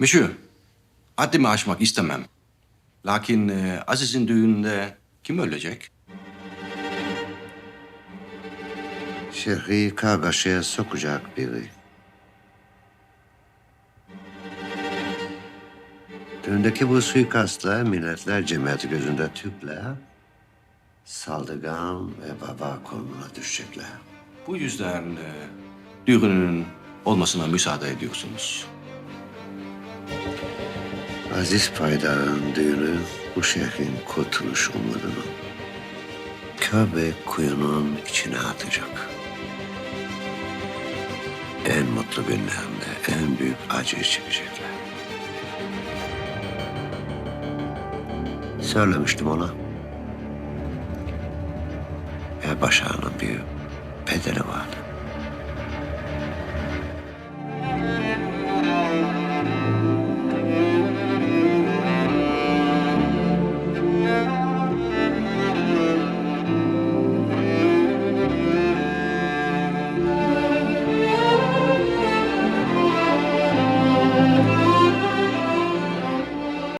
Monsieur, haddimi aşmak istemem. Lakin e, Aziz'in düğününde kim ölecek? Şehri kargaşaya sokacak biri. Düğündeki bu suikastla milletler cemiyeti gözünde Türkler saldırgan ve baba konumuna düşecekler. Bu yüzden e, düğünün olmasına müsaade ediyorsunuz. Aziz Paydar'ın düğünü bu şehrin kurtuluş umudunu ve kuyunun içine atacak. En mutlu günlerinde en büyük acı çekecekler. Söylemiştim ona. Her başarının bir bedeli vardır.